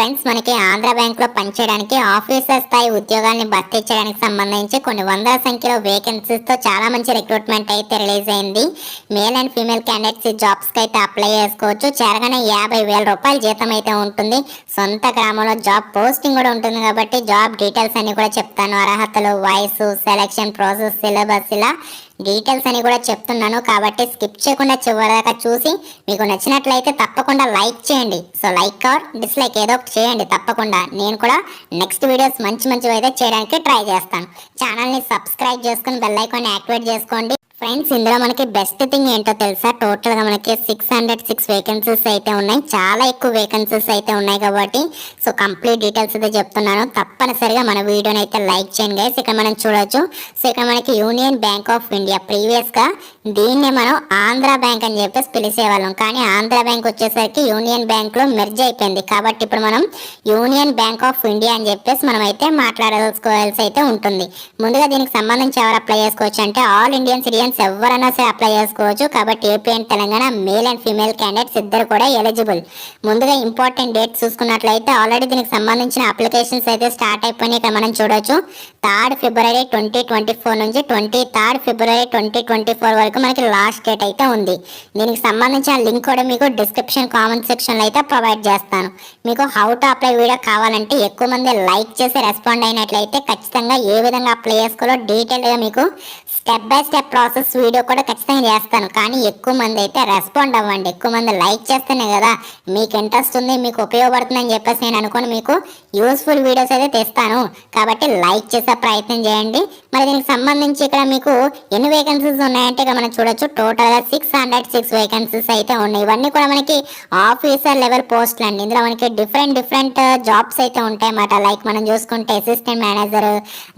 Friends మనకి ఆంధ్ర బ్యాంక్లో పనిచేయడానికి ఆఫీసర్ స్థాయి ఉద్యోగాల్ని భర్తీ చేయడానికి సంబంధించి కొన్ని వందల సంఖ్యలో వేకెన్సీస్తో చాలా మంచి రిక్రూట్మెంట్ అయితే రిలీజ్ అయింది. మేల్ అండ్ ఫీమేల్ క్యాండిడేట్స్ ఈ జాబ్స్కి అయితే అప్లై చేసుకోవచ్చు. చేరగానే యాభై వేల రూపాయల జీతం అయితే ఉంటుంది. సొంత గ్రామంలో జాబ్ పోస్టింగ్ కూడా ఉంటుంది కాబట్టి జాబ్ డీటెయిల్స్ అన్ని కూడా చెప్తాను. అర్హతలు వయసు సెలక్షన్ ప్రాసెస్ సిలబస్ ఇలా డీటెయిల్స్ అని కూడా చెప్తున్నాను కాబట్టి స్కిప్ చేయకుండా చివరిదాకా చూసి మీకు నచ్చినట్లయితే తప్పకుండా లైక్ చేయండి. సో లైక్ ఆర్ డిస్లైక్ ఏదో ఒకటి చేయండి తప్పకుండా. నేను కూడా నెక్స్ట్ వీడియోస్ మంచి మంచివి అయితే చేయడానికి ట్రై చేస్తాను. ఛానల్ని సబ్స్క్రైబ్ చేసుకుని బెల్ యాక్టివేట్ చేసుకోండి. ఫ్రెండ్స్ ఇందులో మనకి బెస్ట్ థింగ్ ఏంటో తెలుసా? టోటల్గా మనకి సిక్స్ హండ్రెడ్ సిక్స్ వేకెన్సీస్ అయితే ఉన్నాయి. చాలా ఎక్కువ వేకెన్సీస్ అయితే ఉన్నాయి కాబట్టి సో కంప్లీట్ డీటెయిల్స్ అయితే చెప్తున్నాను. తప్పనిసరిగా మన వీడియోని అయితే లైక్ చేయండి గైస్ ఇక్కడ మనం చూడొచ్చు. సో ఇక్కడ మనకి యూనియన్ బ్యాంక్ ఆఫ్ ఇండియా ప్రీవియస్గా దీన్ని మనం ఆంధ్ర బ్యాంక్ అని చెప్పేసి పిలిచేవాళ్ళం. కానీ ఆంధ్ర బ్యాంక్ వచ్చేసరికి యూనియన్ బ్యాంక్లో మెర్జ్ అయిపోయింది. కాబట్టి ఇప్పుడు మనం యూనియన్ బ్యాంక్ ఆఫ్ ఇండియా అని చెప్పేసి మనం అయితే మాట్లాడుకోవాల్సి అయితే ఉంటుంది. ముందుగా దీనికి సంబంధించి ఎవరు అప్లై చేసుకోవచ్చు అంటే ఆల్ ఇండియన్ సిటిజన్స్ ఎవరైనా సరే అప్లై చేసుకోవచ్చు. కాబట్టి AP and Telangana male and female candidates ఇద్దరు కూడా ఎలిజిబుల్ ముందుగా ఇంపార్టెంట్ డేట్ చూసుకున్నట్లయితే ఆల్రెడీ దీనికి సంబంధించిన అప్లికేషన్స్ అయితే స్టార్ట్ అయిపోయినాయి. ఇక్కడ మనం చూడొచ్చు. Third February twenty twenty four నుంచి twenty third February twenty twenty four వరకు మనకి లాస్ట్ డేట్ అయితే ఉంది. దీనికి సంబంధించిన లింక్ కూడా మీకు డిస్క్రిప్షన్ కామెంట్ సెక్షన్లో అయితే ప్రొవైడ్ చేస్తాను. మీకు హౌ టు అప్లై వీడియో కావాలంటే ఎక్కువ మంది లైక్ చేసి రెస్పాండ్ అయినట్లయితే ఖచ్చితంగా ఏ విధంగా అప్లై చేసుకోవాలో డీటెయిల్గా మీకు step by step process video కూడా ఖచ్చితంగా చేస్తాను. కానీ ఎక్కువ మంది అయితే రెస్పాండ్ అవ్వండి. ఎక్కువ మంది లైక్ చేస్తేనే కదా మీకు ఇంట్రెస్ట్ ఉంది మీకు ఉపయోగపడుతుంది అని చెప్పేసి నేను అనుకుని. మీకు యూస్ఫుల్ వీడియోస్ అయితే తెస్తాను. కాబట్టి లైక్ చేసే ప్రయత్నం చేయండి. మరి దీనికి సంబంధించి ఇక్కడ మీకు ఎన్ని వేకెన్సీస్ ఉన్నాయంటే ఇక్కడ మనం చూడొచ్చు. టోటల్గా సిక్స్ హండ్రెడ్ సిక్స్ వేకెన్సీస్ అయితే ఉన్నాయి. ఇవన్నీ కూడా మనకి ఆఫీసర్ లెవెల్ పోస్టులు అండి. ఇందులో మనకి డిఫరెంట్ డిఫరెంట్ జాబ్స్ అయితే ఉంటాయి అన్నమాట లైక్ మనం చూసుకుంటే అసిస్టెంట్ మేనేజర్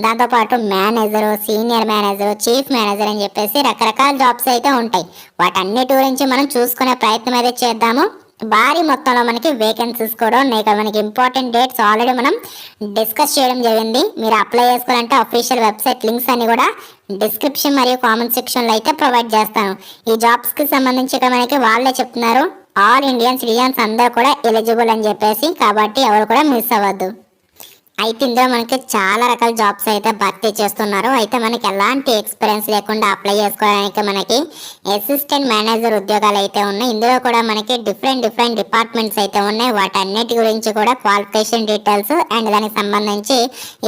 దాంతోపాటు manager senior manager chief manager అని చెప్పేసి రకరకాల జాబ్స్ అయితే ఉంటాయి. వాటన్నిటి గురించి మనం చూసుకునే ప్రయత్నం అయితే చేద్దాము. భారీ మొత్తంలో మనకి వేకెన్సీస్ కూడా ఉన్నాయి కదా. మనకి ఇంపార్టెంట్ డేట్స్ ఆల్రెడీ మనం డిస్కస్ చేయడం జరిగింది. మీరు అప్లై చేసుకోవాలంటే అఫీషియల్ వెబ్సైట్ లింక్స్ అన్ని కూడా డిస్క్రిప్షన్ మరియు కామెంట్ సెక్షన్లో అయితే ప్రొవైడ్ చేస్తాను. ఈ జాబ్స్కి సంబంధించి ఇక్కడ మనకి వాళ్ళే చెప్తున్నారు. ఆల్ ఇండియన్ సిటిజన్స్ అందరూ కూడా ఎలిజిబుల్ అని చెప్పేసి. కాబట్టి ఎవరు కూడా మిస్ అవ్వద్దు. అయితే ఇందులో మనకి చాలా రకాల జాబ్స్ అయితే భర్తీ చేస్తున్నారు. అయితే మనకి ఎలాంటి ఎక్స్పీరియన్స్ లేకుండా అప్లై చేసుకోవడానికి మనకి అసిస్టెంట్ మేనేజర్ ఉద్యోగాలు అయితే ఉన్నాయి. ఇందులో కూడా మనకి డిఫరెంట్ డిఫరెంట్ డిపార్ట్మెంట్స్ అయితే ఉన్నాయి. వాటన్నిటి గురించి కూడా క్వాలిఫికేషన్ డీటెయిల్స్ అండ్ దానికి సంబంధించి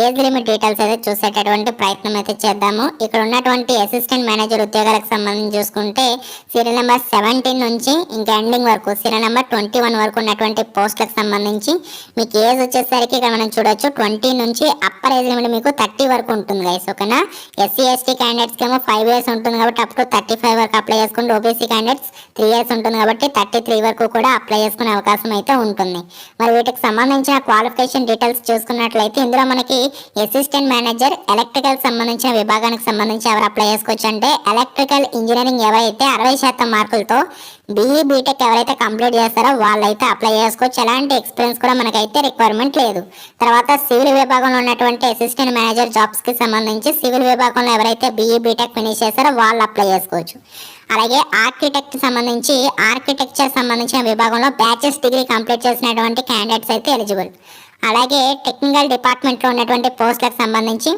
ఏజ్ లిమిట్ డీటెయిల్స్ అయితే చూసేటటువంటి ప్రయత్నం అయితే చేద్దాము. ఇక్కడ ఉన్నటువంటి అసిస్టెంట్ మేనేజర్ ఉద్యోగాలకు సంబంధించి చూసుకుంటే సీరియల్ నెంబర్ సెవెంటీన్ నుంచి ఇంకా ఎండింగ్ వరకు సీరియల్ నెంబర్ ట్వంటీ వన్ వరకు ఉన్నటువంటి పోస్టులకు సంబంధించి మీకు ఏజ్ వచ్చేసరికి ఇక్కడ మనం చూడొచ్చు ట్వంటీ నుంచి అప్పర్ ఏజ్ లిమిట్ మీకు థర్టీ వరకు ఉంటుంది గైస్ ఓకేనా? ఎస్సీ ఎస్టీ క్యాండిడేట్స్కి ఏమో ఫైవ్ ఇయర్స్ ఉంటుంది కాబట్టి అప్ టు థర్టీ ఫైవ్ వరకు అప్లై చేసుకుంటే ఓబీసీ క్యాండిడేట్స్ త్రీ ఇయర్స్ ఉంటుంది కాబట్టి థర్టీ త్రీ వరకు కూడా అప్లై చేసుకునే అవకాశం అయితే ఉంటుంది. మరి వీటికి సంబంధించిన క్వాలిఫికేషన్ డీటెయిల్స్ చూసుకున్నట్లయితే ఇందులో మనకి అసిస్టెంట్ మేనేజర్ ఎలక్ట్రికల్ సంబంధించిన విభాగానికి సంబంధించి ఎవరు అప్లై చేసుకోవచ్చు అంటే ఎలక్ట్రికల్ ఇంజనీరింగ్ ఎవరైతే అరవై శాతం మార్కులతో బీఈ బీటెక్ ఎవరైతే కంప్లీట్ చేస్తారో వాళ్ళైతే అప్లై చేసుకోవచ్చు. ఎలాంటి ఎక్స్పీరియన్స్ కూడా మనకైతే రిక్వైర్మెంట్ లేదు. తర్వాత సివిల్ విభాగంలో ఉన్నటువంటి అసిస్టెంట్ మేనేజర్ జాబ్స్కి సంబంధించి సివిల్ విభాగంలో ఎవరైతే బీఈ బీటెక్ ఫినిష్ చేస్తారో వాళ్ళు అప్లై చేసుకోవచ్చు. అలాగే ఆర్కిటెక్ట్ సంబంధించి ఆర్కిటెక్చర్ సంబంధించిన విభాగంలో బ్యాచెస్ డిగ్రీ కంప్లీట్ చేసినటువంటి క్యాండిడేట్స్ అయితే ఎలిజిబుల్ అలాగే టెక్నికల్ డిపార్ట్మెంట్లో ఉన్నటువంటి పోస్టులకు సంబంధించి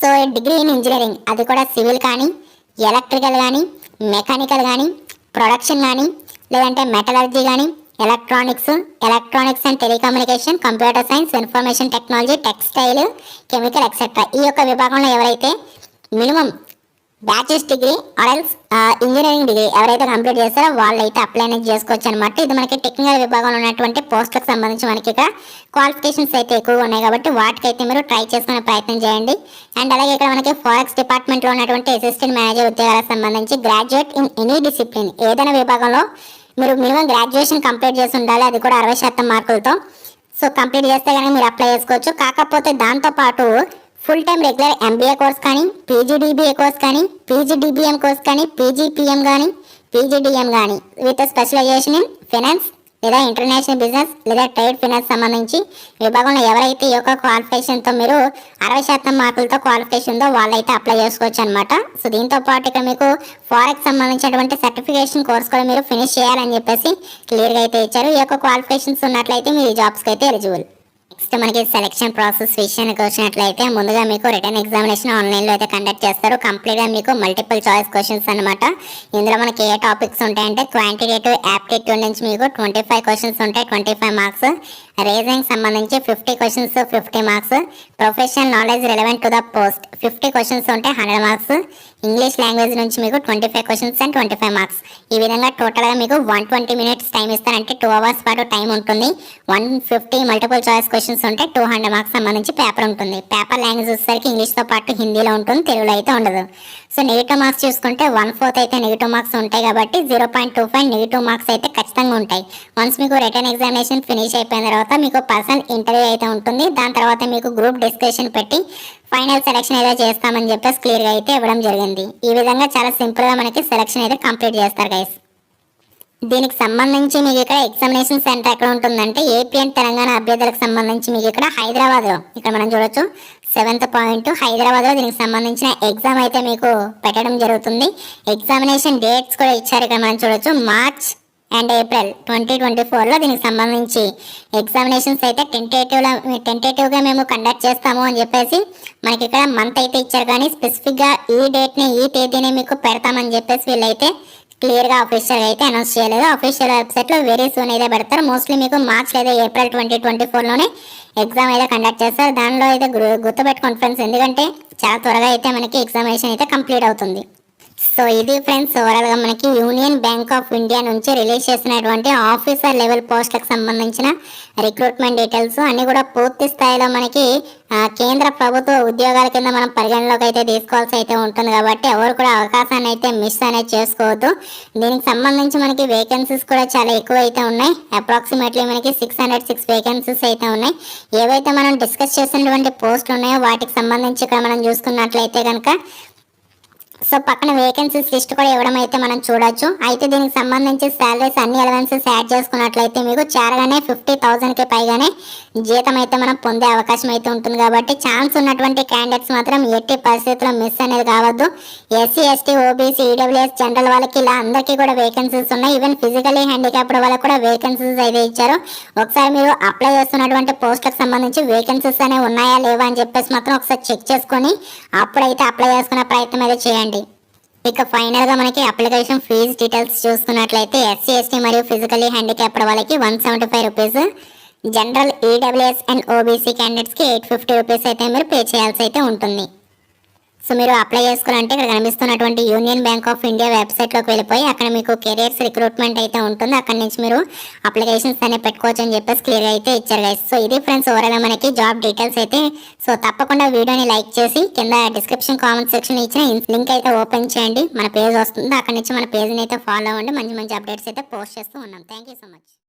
సో డిగ్రీ ఇన్ ఇంజనీరింగ్ అది కూడా సివిల్ కానీ ఎలక్ట్రికల్ కానీ మెకానికల్ కానీ ప్రొడక్షన్ కానీ లేదంటే మెటలర్జీ కానీ electronics electronics and telecommunication computer science information technology textile chemical etcetera ఈ యొక్క విభాగంలో ఎవరైతే minimum bachelors degree or else engineering degree ఎవరైతే కంప్లీట్ చేస్తారో వాళ్ళైతే అప్లై అనేది చేసుకోవచ్చు అనమాట ఇది మనకి టెక్నికల్ విభాగంలో ఉన్నటువంటి పోస్టులకు సంబంధించి మనకి ఇక్కడ క్వాలిఫికేషన్స్ అయితే ఎక్కువగా ఉన్నాయి కాబట్టి వాటికైతే మీరు ట్రై చేసుకునే ప్రయత్నం చేయండి. అండ్ అలాగే ఇక్కడ మనకి ఫారెక్స్ డిపార్ట్మెంట్లో ఉన్నటువంటి అసిస్టెంట్ మేనేజర్ ఉద్యోగాలకు సంబంధించి గ్రాడ్యుయేట్ ఇన్ ఎనీ డిసిప్లిన్ ఏదైనా విభాగంలో మీరు మినిమం గ్రాడ్యుయేషన్ కంప్లీట్ చేసి ఉండాలి. అది కూడా అరవై శాతం మార్కులతో. సో కంప్లీట్ చేస్తే కానీ మీరు అప్లై చేసుకోవచ్చు. కాకపోతే దాంతోపాటు full time regular MBA course కానీ పీజీడీబీఏ కోర్స్ కానీ పీజీడీబీఎం కోర్స్ కానీ పీజీపీఎం కానీ పీజీడీఎం కానీ విత్ స్పెషలైజేషన్ ఇన్ ఫినాన్స్ లేదా ఇంటర్నేషనల్ బిజినెస్ లేదా ట్రేడ్ ఫినాన్స్ సంబంధించి విభాగంలో ఎవరైతే ఈ యొక్క క్వాలిఫికేషన్తో మీరు అరవై శాతం మార్కులతో క్వాలిఫికేషన్ ఉందో వాళ్ళైతే అప్లై చేసుకోవచ్చు అనమాట సో దీంతో పాటు ఇక్కడ మీకు ఫారెక్స్ సంబంధించినటువంటి సర్టిఫికేషన్ కోర్స్ కూడా మీరు ఫినిష్ చేయాలని చెప్పేసి క్లియర్గా అయితే ఇచ్చారు. ఈ యొక్క క్వాలిఫికేషన్స్ ఉన్నట్లయితే మీరు ఈ జాబ్స్కి అయితే ఎలిజిబుల్ నెక్స్ట్ మనకి సెలెక్షన్ ప్రాసెస్ విషయానికి వచ్చినట్లయితే ముందుగా మీకు రిటర్న్ ఎగ్జామినేషన్ ఆన్లైన్లో అయితే కండక్ట్ చేస్తారు. కంప్లీట్గా మీకు మల్టిపుల్ చాయిస్ క్వశ్చన్స్ అనమాట ఇందులో మనకి ఏ టాపిక్స్ ఉంటాయంటే క్వాంటిటేటివ్ యాప్టిట్యూడ్ నుంచి మీకు ట్వంటీ ఫైవ్ క్వశ్చన్స్ ఉంటాయి. ట్వంటీ ఫైవ్ మార్క్స్ రీజనింగ్ సంబంధించి fifty questions fifty marks professional knowledge relevant to the post fifty questions ఉంటాయి హండ్రెడ్ మార్క్స్ ఇంగ్లీష్ లాంగ్వేజ్ నుంచి మీకు twenty five questions and twenty five marks ఈ విధంగా టోటల్గా మీకు వన్ ట్వంటీ మినిట్స్ టైం ఇస్తారంటే two hours పాటు టైం ఉంటుంది. One fifty multiple choice questions ఉంటే టూ హండ్రెడ్ మార్క్స్ సంబంధించి పేపర్ ఉంటుంది. పేపర్ లాంగ్వేజ్ వచ్చేసరికి ఇంగ్లీష్తో పాటు హిందీలో ఉంటుంది తెలుగులో అయితే ఉండదు. సో నెగిటివ్ మార్క్స్ చూసుకుంటే వన్ ఫోర్త్ అయితే నెగిటివ్ మార్క్స్ ఉంటాయి కాబట్టి zero point two five negative marks అయితే ఖచ్చితంగా ఉంటాయి. వన్స్ మీకు రిటర్న్ ఎగ్జామినేషన్ ఫినిష్ అయిపోయిన తర్వాత మీకు పర్సనల్ ఇంటర్వ్యూ అయితే ఉంటుంది. దాని తర్వాత మీకు గ్రూప్ డిస్కషన్ పెట్టి ఫైనల్ సెలక్షన్ అయితే చేస్తామని చెప్పేసి క్లియర్గా అయితే ఇవ్వడం జరిగింది. ఈ విధంగా చాలా సింపుల్గా మనకి సెలక్షన్ అయితే కంప్లీట్ చేస్తారు గైస్ దీనికి సంబంధించి మీకు ఇక్కడ ఎగ్జామినేషన్ సెంటర్ ఎక్కడ ఉంటుందంటే ఏపీ అండ్ తెలంగాణ అభ్యర్థులకు సంబంధించి మీకు ఇక్కడ హైదరాబాద్లో ఇక్కడ మనం చూడొచ్చు. సెవెంత్ పాయింట్ హైదరాబాద్లో దీనికి సంబంధించిన ఎగ్జామ్ అయితే మీకు పెట్టడం జరుగుతుంది. ఎగ్జామినేషన్ డేట్స్ కూడా ఇచ్చారు ఇక్కడ మనం చూడొచ్చు. March and April twenty twenty ఫోర్లో దీనికి సంబంధించి ఎగ్జామినేషన్స్ అయితే టెంటేటివ్లో టెంటేటివ్గా మేము కండక్ట్ చేస్తాము అని చెప్పేసి మనకి ఇక్కడ మంత్ అయితే ఇచ్చారు. కానీ స్పెసిఫిక్గా ఈ డేట్ని ఈ తేదీని మీకు పెడతామని చెప్పేసి వీళ్ళైతే క్లియర్గా అఫీషియల్ అయితే అనౌన్స్ చేయలేదు. అఫీషియల్ వెబ్సైట్లో వెరీ సూన్ అయితే పెడతారు. మోస్ట్లీ మీకు మార్చ్ లేదా ఏప్రిల్ ట్వంటీ ట్వంటీ ఫోర్లోనే ఎగ్జామ్ అయితే కండక్ట్ చేస్తారు. దానిలో అయితే గు- గుర్తుపెట్టుకోండి ఫ్రెండ్స్ ఎందుకంటే చాలా త్వరగా అయితే మనకి ఎగ్జామినేషన్ అయితే కంప్లీట్ అవుతుంది. సో ఇది ఫ్రెండ్స్ ఓవరాల్గా మనకి యూనియన్ బ్యాంక్ ఆఫ్ ఇండియా నుంచి రిలీజ్ చేసినటువంటి ఆఫీసర్ లెవెల్ పోస్టులకు సంబంధించిన రిక్రూట్మెంట్ డీటెయిల్స్ అన్ని కూడా పూర్తి స్థాయిలో మనకి కేంద్ర ప్రభుత్వ ఉద్యోగాల కింద మనం పరిగణలోకి అయితే తీసుకోవాల్సి అయితే ఉంటుంది కాబట్టి ఎవరు కూడా అవకాశాన్ని అయితే మిస్ అనేది చేసుకోవద్దు. దీనికి సంబంధించి మనకి వేకెన్సీస్ కూడా చాలా ఎక్కువ అయితే ఉన్నాయి. అప్రాక్సిమేట్లీ మనకి సిక్స్ హండ్రెడ్ సిక్స్ వేకెన్సీస్ అయితే ఉన్నాయి. ఏవైతే మనం డిస్కస్ చేసినటువంటి పోస్టులు ఉన్నాయో వాటికి సంబంధించి ఇక్కడ మనం చూసుకున్నట్లయితే కనుక సో పక్కన వేకెన్సీస్ లిస్ట్ కూడా ఇవ్వడం అయితే మనం చూడొచ్చు. అయితే దీనికి సంబంధించి శాలరీస్ అన్ని అలవెన్సెస్ యాడ్ చేసుకున్నట్లయితే మీకు చేరగానే ఫిఫ్టీ కి పైగానే జీతం అయితే మనం పొందే అవకాశం అయితే ఉంటుంది కాబట్టి ఛాన్స్ ఉన్నటువంటి క్యాండిడేట్స్ మాత్రం ఎట్టి పరిస్థితుల్లో మిస్ అనేది కావద్దు. SC ST OBC EWS general వాళ్ళకి ఇలా అందరికీ కూడా వేకెన్సీస్ ఉన్నాయి. ఈవెన్ ఫిజికలీ హ్యాండిక్యాప్డ్ వాళ్ళకి కూడా వేకెన్సీస్ అయితే ఇచ్చారు. ఒకసారి మీరు అప్లై చేస్తున్నటువంటి పోస్టులకు సంబంధించి వేకెన్సీస్ అనేవి ఉన్నాయా లేవా అని చెప్పేసి మాత్రం ఒకసారి చెక్ చేసుకొని అప్పుడైతే అప్లై చేసుకునే ప్రయత్నం అయితే చేయండి. ఇక ఫైనల్గా మనకి అప్లికేషన్ ఫీజు డీటెయిల్స్ చూసుకున్నట్లయితే ఎస్సీ ఎస్టీ మరియు ఫిజికలీ హ్యాండిక్యాప్డ్ వాళ్ళకి one seventy five rupees general EWS and OBC క్యాండిడేట్స్కి ఎయిట్ ఫిఫ్టీ రూపీస్ అయితే మీరు పే చేయాల్సి అయితే ఉంటుంది. సో మీరు అప్లై చేసుకోవాలంటే ఇక్కడ కనిపిస్తున్నటువంటి యూనియన్ బ్యాంక్ ఆఫ్ ఇండియా వెబ్సైట్లోకి వెళ్ళిపోయి అక్కడ మీకు కెరియర్స్ రిక్రూట్మెంట్ అయితే ఉంటుంది. అక్కడ నుంచి మీరు అప్లికేషన్స్ అనేవి పెట్టుకోవచ్చు అని చెప్పేసి క్లియర్ అయితే ఇచ్చారు గైస్ సో ఇది ఫ్రెండ్స్ ఓవరాల్ మనకి జాబ్ డీటెయిల్స్ అయితే సో తప్పకుండా వీడియోని లైక్ చేసి కింద డిస్క్రిప్షన్ కామెంట్ సెక్షన్ ఇచ్చిన లింక్ అయితే ఓపెన్ చేయండి. మన పేజ్ వస్తుంది. అక్కడ నుంచి మన పేజ్ని అయితే ఫాలో అవ్వండి. మంచి మంచి అప్డేట్స్ అయితే పోస్ట్ చేస్తూ ఉన్నాం. Thank you so much